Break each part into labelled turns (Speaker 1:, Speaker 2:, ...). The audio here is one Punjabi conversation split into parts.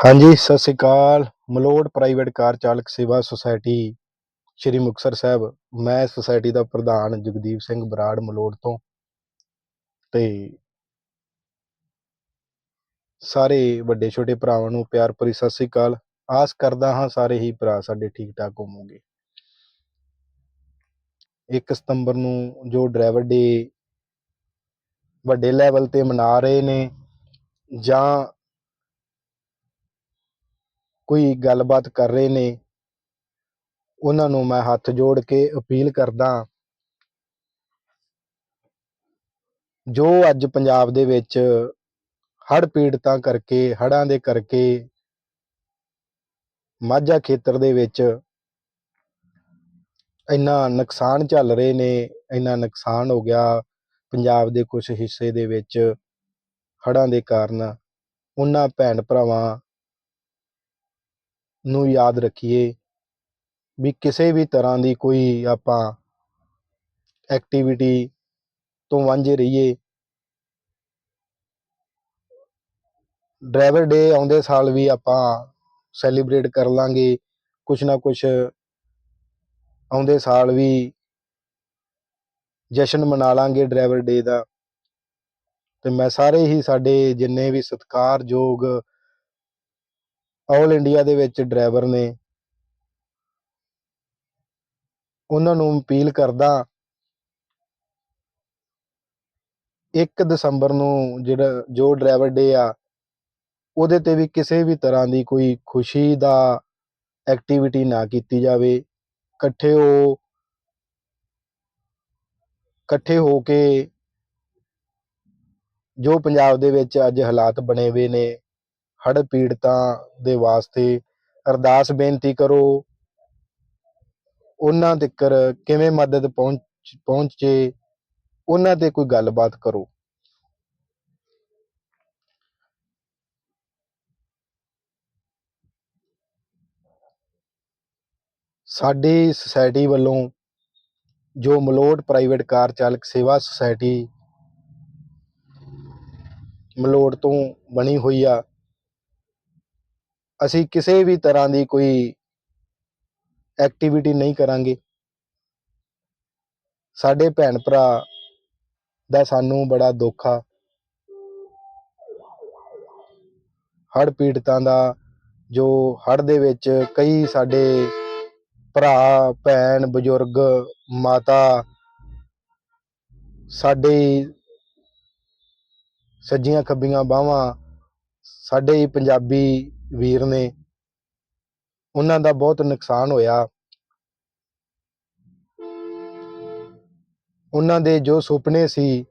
Speaker 1: ਹਾਂਜੀ, ਸਤਿ ਸ੍ਰੀ ਅਕਾਲ। ਮਲੋਟ ਪ੍ਰਾਈਵੇਟ ਕਾਰ ਚਾਲਕ ਸੇਵਾ ਸੁਸਾਇਟੀ, ਸ਼੍ਰੀ ਮੁਕਤਸਰ ਸਾਹਿਬ। ਮੈਂ ਸੁਸਾਇਟੀ ਦਾ ਪ੍ਰਧਾਨ ਜਗਦੀਪ ਸਿੰਘ ਬਰਾੜ ਮਲੋਟ ਤੋਂ। ਤੇ ਸਾਰੇ ਵੱਡੇ ਛੋਟੇ ਭਰਾਵਾਂ ਨੂੰ ਪਿਆਰ ਭਰੀ ਸਤਿ ਸ੍ਰੀ ਅਕਾਲ। ਆਸ ਕਰਦਾ ਹਾਂ ਸਾਰੇ ਹੀ ਭਰਾ ਸਾਡੇ ਠੀਕ ਠਾਕ ਹੋਵੋਗੇ। 1 ਸਤੰਬਰ ਨੂੰ ਜੋ ਡਰਾਈਵਰ ਡੇ ਵੱਡੇ ਲੈਵਲ ਤੇ ਮਨਾ ਰਹੇ ਨੇ ਜਾਂ ਕੋਈ ਗੱਲਬਾਤ ਕਰ ਰਹੇ ਨੇ, ਉਹਨਾਂ ਨੂੰ ਮੈਂ ਹੱਥ ਜੋੜ ਕੇ ਅਪੀਲ ਕਰਦਾ ਜੋ ਅੱਜ ਪੰਜਾਬ ਦੇ ਵਿੱਚ ਹੜ੍ਹ ਪੀੜਤਾਂ ਕਰਕੇ, ਹੜ੍ਹਾਂ ਦੇ ਕਰਕੇ, ਮਾਝਾ ਖੇਤਰ ਦੇ ਵਿੱਚ ਇੰਨਾ ਨੁਕਸਾਨ ਚੱਲ ਰਹੇ ਨੇ, ਇੰਨਾ ਨੁਕਸਾਨ ਹੋ ਗਿਆ ਪੰਜਾਬ ਦੇ ਕੁਝ ਹਿੱਸੇ ਦੇ ਵਿੱਚ ਹੜ੍ਹਾਂ ਦੇ ਕਾਰਨ, ਉਹਨਾਂ ਭੈਣ ਭਰਾਵਾਂ ਨੂੰ ਯਾਦ ਰੱਖੀਏ ਵੀ ਕਿਸੇ ਵੀ ਤਰ੍ਹਾਂ ਦੀ ਕੋਈ ਆਪਾਂ ਐਕਟੀਵਿਟੀ ਤੋਂ ਵਾਂਝੇ ਰਹੀਏ। ਡਰਾਈਵਰ ਡੇ ਆਉਂਦੇ ਸਾਲ ਵੀ ਆਪਾਂ ਸੈਲੀਬ੍ਰੇਟ ਕਰ ਲਾਂਗੇ। ਕੁਛ ਨਾ ਕੁਛ ਆਉਂਦੇ ਸਾਲ ਵੀ ਜਸ਼ਨ ਮਨਾ ਲਾਂਗੇ ਡਰਾਈਵਰ ਡੇ ਦਾ। ਤੇ ਮੈਂ ਸਾਰੇ ਹੀ ਸਾਡੇ ਜਿੰਨੇ ਵੀ ਸਤਿਕਾਰਯੋਗ ਆਲ ਇੰਡੀਆ ਦੇ ਵਿੱਚ ਡਰਾਈਵਰ ਨੇ ਉਹਨਾਂ ਨੂੰ ਅਪੀਲ ਕਰਦਾ 1 ਦਸੰਬਰ ਨੂੰ ਜਿਹੜਾ, ਜੋ ਡਰਾਈਵਰ ਡੇ ਆ, ਉਹਦੇ ਤੇ ਵੀ ਕਿਸੇ ਵੀ ਤਰ੍ਹਾਂ ਦੀ ਕੋਈ ਖੁਸ਼ੀ ਦਾ ਐਕਟੀਵਿਟੀ ਨਾ ਕੀਤੀ ਜਾਵੇ। ਇਕੱਠੇ ਹੋ ਇਕੱਠੇ ਹੋ ਕੇ ਜੋ ਪੰਜਾਬ ਦੇ ਵਿੱਚ ਅੱਜ ਹਾਲਾਤ ਬਣੇ ਹੋਏ ਨੇ ਹੜ੍ਹ ਪੀੜਤਾਂ ਦੇ ਵਾਸਤੇ ਅਰਦਾਸ ਬੇਨਤੀ ਕਰੋ। ਉਹਨਾਂ ਤੱਕ ਕਿਵੇਂ ਮਦਦ ਪਹੁੰਚ, ਪਹੁੰਚੇ, ਉਹਨਾਂ ਤੇ ਕੋਈ ਗੱਲਬਾਤ ਕਰੋ। ਸਾਡੀ ਸੁਸਾਇਟੀ ਵੱਲੋਂ ਜੋ ਮਲੋਟ ਪ੍ਰਾਈਵੇਟ ਕਾਰ ਚਾਲਕ ਸੇਵਾ ਸੁਸਾਇਟੀ ਮਲੋਟ ਤੋਂ ਬਣੀ ਹੋਈ ਆ ਅਸੀਂ ਕਿਸੇ ਵੀ ਤਰ੍ਹਾਂ ਦੀ ਕੋਈ ਐਕਟੀਵਿਟੀ ਨਹੀਂ ਕਰਾਂਗੇ। ਸਾਡੇ ਭੈਣ ਭਰਾ ਦਾ ਸਾਨੂੰ ਬੜਾ ਦੁੱਖ ਆ। ਹੜ੍ਹ ਪੀੜਤਾਂ ਦਾ ਜੋ ਹੜ੍ਹ ਦੇ ਵਿੱਚ ਕਈ ਸਾਡੇ ਭਰਾ, ਭੈਣ, ਬਜ਼ੁਰਗ, ਮਾਤਾ ਸਾਡੇ ਸੱਜੀਆਂ ਖੱਬੀਆਂ ਬਾਹਾਂ ਸਾਡੇ ਪੰਜਾਬੀ ਵੀਰ ਨੇ ਉਹਨਾਂ ਦਾ ਬਹੁਤ ਨੁਕਸਾਨ ਹੋਇਆ। ਉਹਨਾਂ ਦੇ ਜੋ ਸੁਪਨੇ ਸੀ,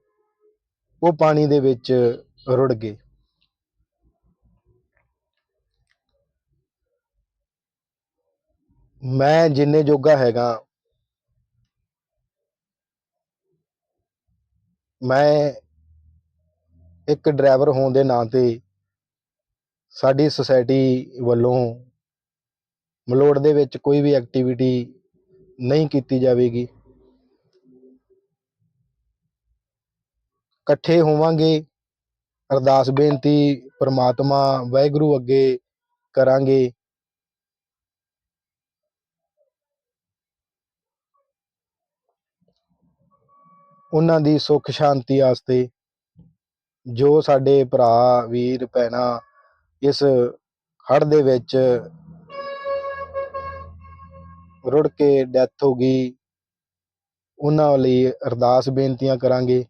Speaker 1: ਉਹ ਪਾਣੀ ਦੇ ਵਿੱਚ ਰੁੜ ਗਏ। ਮੈਂ ਜਿੰਨੇ ਜੋਗਾ ਹੈਗਾ, ਮੈਂ ਇੱਕ ਡਰਾਈਵਰ ਹੋਣ ਦੇ ਨਾਂ ਤੇ ਸਾਡੀ ਸੁਸਾਇਟੀ ਵੱਲੋਂ ਮਲੋੜ ਦੇ ਵਿੱਚ ਕੋਈ ਵੀ ਐਕਟੀਵਿਟੀ ਨਹੀਂ ਕੀਤੀ ਜਾਵੇਗੀ। ਇਕੱਠੇ ਹੋਵਾਂਗੇ, ਅਰਦਾਸ ਬੇਨਤੀ ਪ੍ਰਮਾਤਮਾ ਵਾਹਿਗੁਰੂ ਅੱਗੇ ਕਰਾਂਗੇ। ਉਹਨਾਂ ਦੀ ਸੁੱਖ ਸ਼ਾਂਤੀ ਵਾਸਤੇ ਜੋ ਸਾਡੇ ਭਰਾ, ਵੀਰ, ਭੈਣਾਂ ਇਸ ਹੜ੍ਹ ਦੇ ਵਿੱਚ ਰੁੜ ਕੇ ਡੈਥ ਹੋ ਗਈ। ਉਹਨਾਂ ਲਈ ਅਰਦਾਸ ਬੇਨਤੀਆਂ ਕਰਾਂਗੇ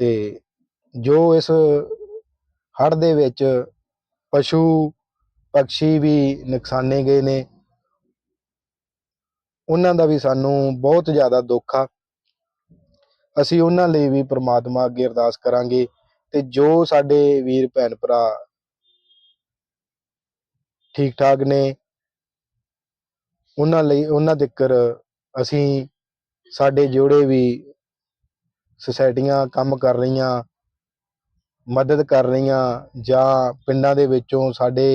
Speaker 1: ਤੇ ਜੋ ਇਸ ਹੜ੍ਹ ਦੇ ਵਿੱਚ ਪਸ਼ੂ ਪੰਛੀ ਵੀ ਨੁਕਸਾਨੇ ਗਏ ਨੇ, ਉਹਨਾਂ ਦਾ ਵੀ ਸਾਨੂੰ ਬਹੁਤ ਜ਼ਿਆਦਾ ਦੁੱਖ ਆ। ਅਸੀਂ ਉਹਨਾਂ ਲਈ ਵੀ ਪ੍ਰਮਾਤਮਾ ਅੱਗੇ ਅਰਦਾਸ ਕਰਾਂਗੇ ਤੇ ਜੋ ਸਾਡੇ ਵੀਰ ਭੈਣ ਭਰਾ ਠੀਕ ਠਾਕ ਨੇ। ਉਹਨਾਂ ਲਈ, ਉਹਨਾਂ ਤੱਕ ਅਸੀਂ ਸਾਡੇ ਜਿਹੜੇ ਵੀ ਸੁਸਾਇਟੀਆਂ ਕੰਮ ਕਰ ਰਹੀਆਂ, ਮਦਦ ਕਰ ਰਹੀਆਂ ਜਾਂ ਪਿੰਡਾਂ ਦੇ ਵਿੱਚੋਂ ਸਾਡੇ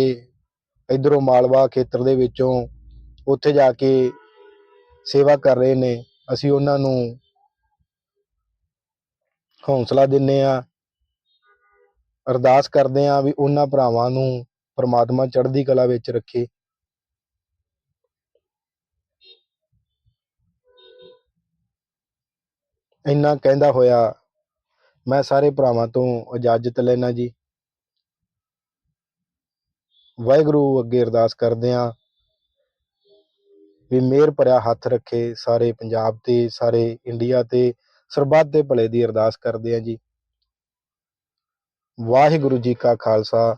Speaker 1: ਇਧਰੋਂ ਮਾਲਵਾ ਖੇਤਰ ਦੇ ਵਿੱਚੋਂ ਉੱਥੇ ਜਾ ਕੇ ਸੇਵਾ ਕਰ ਰਹੇ ਨੇ। ਅਸੀਂ ਉਹਨਾਂ ਨੂੰ ਹੌਸਲਾ ਦਿੰਨੇ ਆ ਅਰਦਾਸ ਕਰਦੇ ਆ ਵੀ ਉਹਨਾਂ ਭਰਾਵਾਂ ਨੂੰ ਪਰਮਾਤਮਾ ਚੜ੍ਹਦੀ ਕਲਾ ਵਿੱਚ ਰੱਖੇ। ਇੰਨਾ ਕਹਿੰਦਾ ਹੋਇਆ, ਮੈਂ ਸਾਰੇ ਭਰਾਵਾਂ ਤੋਂ ਇਜਾਜ਼ਤ ਲੈਣਾ ਜੀ। ਵਾਹਿਗੁਰੂ ਅੱਗੇ ਅਰਦਾਸ ਕਰਦੇ ਹਾਂ ਵੀ ਮਿਹਰ ਭਰਿਆ ਹੱਥ ਰੱਖੇ ਸਾਰੇ ਪੰਜਾਬ ਤੇ, ਸਾਰੇ ਇੰਡੀਆ ਤੇ, ਸਰਬੱਤ ਦੇ ਭਲੇ ਦੀ ਅਰਦਾਸ ਕਰਦੇ ਹਾਂ ਜੀ। ਵਾਹਿਗੁਰੂ ਜੀ ਕਾ ਖਾਲਸਾ